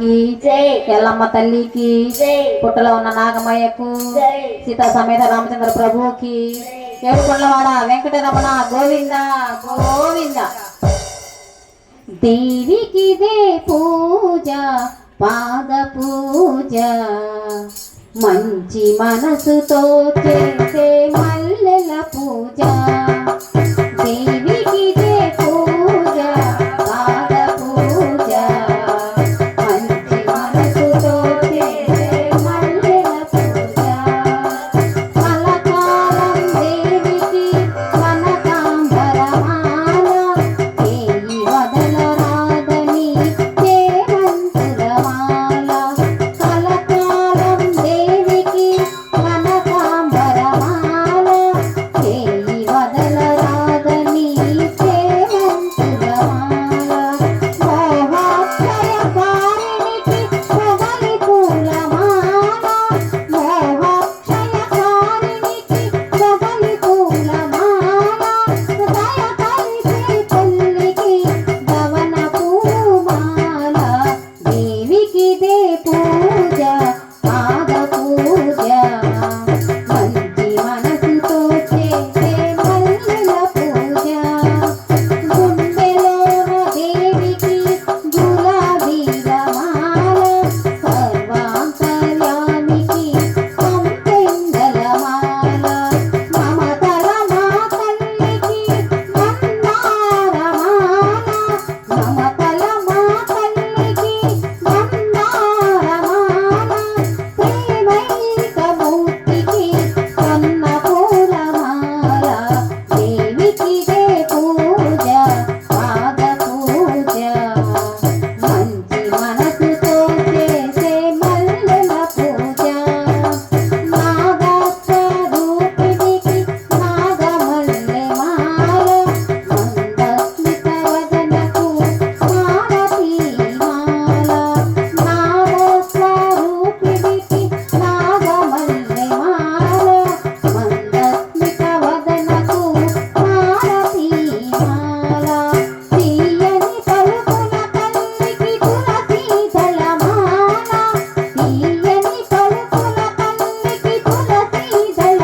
తల్లికి ఎల్లమ్మ తల్లికి. పుట్టలో ఉన్న నాగమయ్యకు సీతా సమేత రామచంద్ర ప్రభువుకి. ఏడుకొండవాడ వెంకటరమణ గోవింద గోవింద. దేవికి దే పూజ పాద పూజ. మంచి మనసుతో చేసే మల్లెల పూజ. దేవి